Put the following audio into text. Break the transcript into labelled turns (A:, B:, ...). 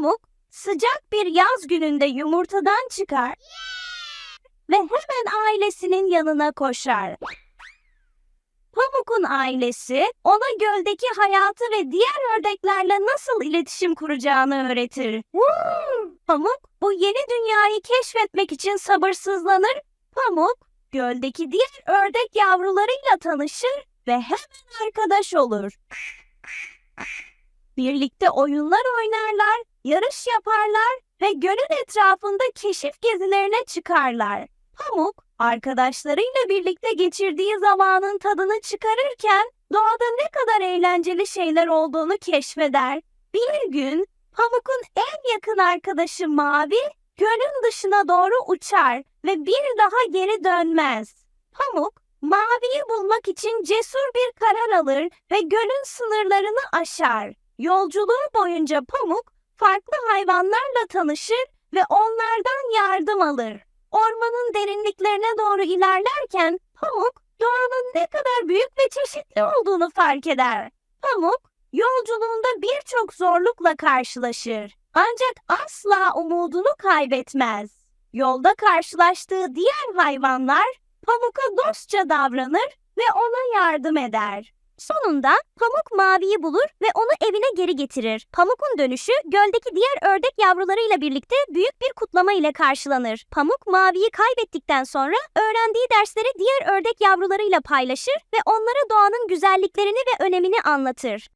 A: Pamuk sıcak bir yaz gününde yumurtadan çıkar ve hemen ailesinin yanına koşar. Pamuk'un ailesi ona göldeki hayatı ve diğer ördeklerle nasıl iletişim kuracağını öğretir. Pamuk bu yeni dünyayı keşfetmek için sabırsızlanır. Pamuk göldeki diğer ördek yavrularıyla tanışır ve hemen arkadaş olur. Birlikte oyunlar oynarlar, yarış yaparlar ve gölün etrafında keşif gezilerine çıkarlar. Pamuk, arkadaşlarıyla birlikte geçirdiği zamanın tadını çıkarırken doğada ne kadar eğlenceli şeyler olduğunu keşfeder. Bir gün Pamuk'un en yakın arkadaşı Mavi, gölün dışına doğru uçar ve bir daha geri dönmez. Pamuk, Mavi'yi bulmak için cesur bir karar alır ve gölün sınırlarını aşar. Yolculuğu boyunca Pamuk, farklı hayvanlarla tanışır ve onlardan yardım alır. Ormanın derinliklerine doğru ilerlerken Pamuk doğanın ne kadar büyük ve çeşitli olduğunu fark eder. Pamuk yolculuğunda birçok zorlukla karşılaşır. Ancak asla umudunu kaybetmez. Yolda karşılaştığı diğer hayvanlar Pamuk'a dostça davranır ve ona yardım eder. Sonunda Pamuk Mavi'yi bulur ve onu evine geri getirir. Pamuk'un dönüşü göldeki diğer ördek yavrularıyla birlikte büyük bir kutlama ile karşılanır. Pamuk Mavi'yi kaybettikten sonra öğrendiği dersleri diğer ördek yavrularıyla paylaşır ve onlara doğanın güzelliklerini ve önemini anlatır.